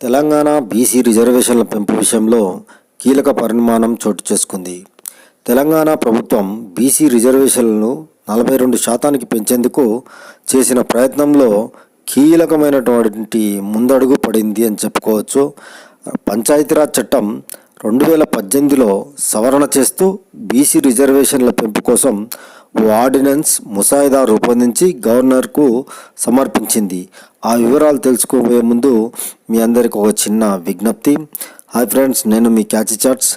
Telangana BC రిజర్వేషన్ల పెంపు విషయంలో కీలక పరిణామం చోటు చేసుకుంది. తెలంగాణ ప్రభుత్వం బీసీ రిజర్వేషన్లను నలభై రెండు శాతానికి పెంచేందుకు చేసిన ప్రయత్నంలో కీలకమైనటువంటి ముందడుగు పడింది అని చెప్పుకోవచ్చు. పంచాయతీరాజ్ చట్టం రెండు వేల పద్దెనిమిదిలో సవరణ చేస్తూ బీసీ రిజర్వేషన్ల పెంపు కోసం ఆర్డినెన్స్ ముసాయిదా రూపొందించి గవర్నర్కు సమర్పించింది. ఆ వివరాలు తెలుసుకోబోయే ముందు మీ అందరికి ఒక చిన్న విజ్ఞప్తి. హాయ్ ఫ్రెండ్స్ నేను మీ క్యాచ్ చాట్స్.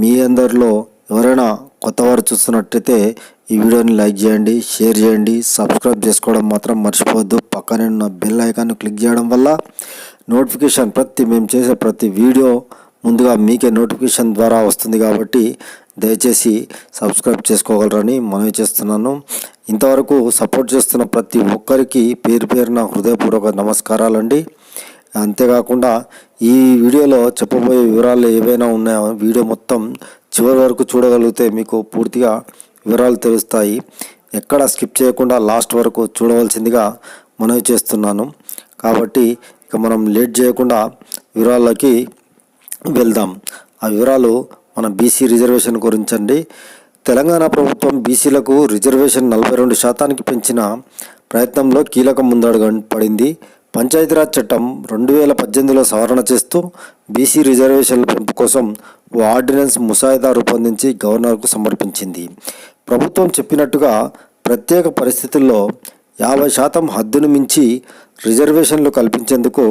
మీ అందరిలో ఎవరైనా కొత్తవారు చూస్తున్నట్టయితే ఈ వీడియోని లైక్ చేయండి షేర్ చేయండి సబ్స్క్రైబ్ చేసుకోవడం మాత్రం మర్చిపోవద్దు. పక్కనే ఉన్న బెల్ ఐకాన్ క్లిక్ చేయడం వల్ల నోటిఫికేషన్ ప్రతి మేము చేసే ప్రతి వీడియో ముందుగా మీకే నోటిఫికేషన్ ద్వారా వస్తుంది కాబట్టి దయచేసి సబ్స్క్రైబ్ చేసుకోగలరని మనవి చేస్తున్నాను. ఇంతవరకు సపోర్ట్ చేస్తున్న ప్రతి ఒక్కరికి పేరు పేరున హృదయపూర్వక నమస్కారాలండి. అంతేకాకుండా ఈ వీడియోలో చెప్పబోయే వివరాలు ఏవైనా ఉన్నాయో వీడియో మొత్తం చివరి వరకు చూడగలిగితే మీకు పూర్తిగా వివరాలు తెలుస్తాయి. ఎక్కడ స్కిప్ చేయకుండా లాస్ట్ వరకు చూడవలసిందిగా మనవి చేస్తున్నాను. కాబట్టి ఇక మనం లేట్ చేయకుండా వివరాలకి వెళ్దాం. ఆ వివరాలు మన బీసీ రిజర్వేషన్ గురించండి. తెలంగాణ ప్రభుత్వం బీసీలకు రిజర్వేషన్ నలభై రెండు శాతానికి పెంచిన ప్రయత్నంలో కీలక ముందడుగు పడింది. పంచాయతీరాజ్ చట్టం రెండు వేల పద్దెనిమిదిలో సవరణ చేస్తూ బీసీ రిజర్వేషన్ల పెంపు కోసం ఓ ఆర్డినెన్స్ ముసాయిదా రూపొందించి గవర్నర్కు సమర్పించింది. ప్రభుత్వం చెప్పినట్టుగా ప్రత్యేక పరిస్థితుల్లో యాభై శాతం హద్దును మించి రిజర్వేషన్లు కల్పించేందుకు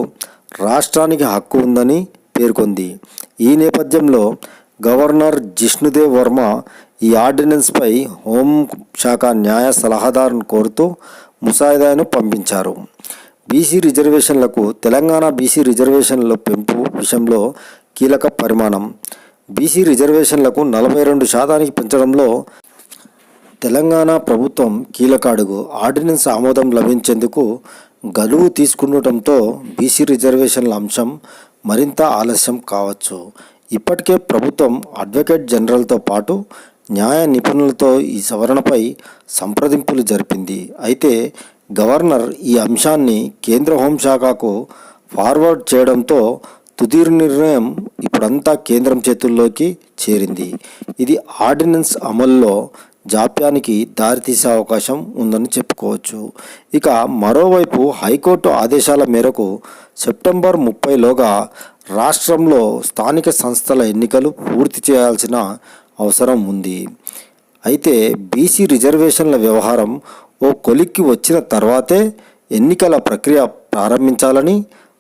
రాష్ట్రానికి హక్కు ఉందని పేర్కొంది. ఈ నేపథ్యంలో గవర్నర్ జిష్ణుదేవ్ వర్మ ఈ ఆర్డినెన్స్పై హోం శాఖ న్యాయ సలహాదారును కోరుతూ ముసాయిదాను పంపించారు. బీసీ రిజర్వేషన్లకు తెలంగాణ బీసీ రిజర్వేషన్ల పెంపు విషయంలో కీలక పరిమాణం. బీసీ రిజర్వేషన్లకు నలభై రెండు శాతానికి పెంచడంలో తెలంగాణ ప్రభుత్వం కీలక అడుగు. ఆర్డినెన్స్ ఆమోదం లభించేందుకు గడువు తీసుకుండటంతో బీసీ రిజర్వేషన్ల అంశం మరింత ఆలస్యం కావచ్చు. ఇప్పటికే ప్రభుత్వం అడ్వకేట్ జనరల్తో పాటు న్యాయ నిపుణులతో ఈ సవరణపై సంప్రదింపులు జరిపింది. అయితే గవర్నర్ ఈ అంశాన్ని కేంద్ర హోంశాఖకు ఫార్వర్డ్ చేయడంతో తుది నిర్ణయం ఇప్పుడంతా కేంద్రం చేతుల్లోకి చేరింది. ఇది ఆర్డినెన్స్ అమల్లో జాప్యానికి దారితీసే అవకాశం ఉందని చెప్పుకోవచ్చు. ఇక మరోవైపు హైకోర్టు ఆదేశాల మేరకు సెప్టెంబర్ ముప్పైలోగా రాష్ట్రంలో స్థానిక సంస్థల ఎన్నికలు పూర్తి చేయాల్సిన అవసరం ఉంది. అయితే బీసీ రిజర్వేషన్ల వ్యవహారం ఓ కొలిక్కి వచ్చిన తర్వాతే ఎన్నికల ప్రక్రియ ప్రారంభించాలని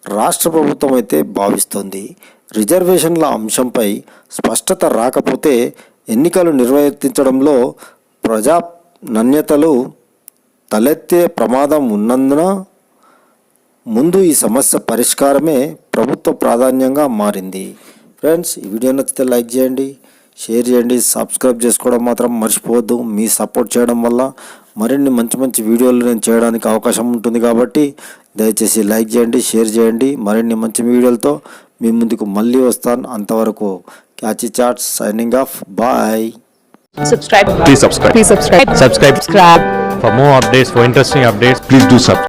రాష్ట్ర ప్రభుత్వం అయితే భావిస్తోంది. రిజర్వేషన్ల అంశంపై స్పష్టత రాకపోతే ఎన్నికలు నిర్వర్తించడంలో ప్రజా నాణ్యతలు తలెత్తే ప్రమాదం ఉన్నందున ముందు ఈ సమస్య పరిష్కారమే ప్రభుత్వ ప్రాధాన్యంగా మారింది. ఫ్రెండ్స్ ఈ వీడియో నచ్చితే లైక్ చేయండి షేర్ చేయండి సబ్స్క్రైబ్ చేసుకోవడం మాత్రం మర్చిపోవద్దు. మీ సపోర్ట్ చేయడం వల్ల మరిన్ని మంచి మంచి వీడియోలు నేను చేయడానికి అవకాశం ఉంటుంది కాబట్టి దయచేసి లైక్ చేయండి షేర్ చేయండి. మరిన్ని మంచి వీడియోలతో మీ ముందుకు మళ్ళీ వస్తాను. అంతవరకు catchy chats signing off. Bye. Subscribe. Please subscribe. please subscribe. Subscribe. subscribe. For more updates, for interesting updates, please do subscribe.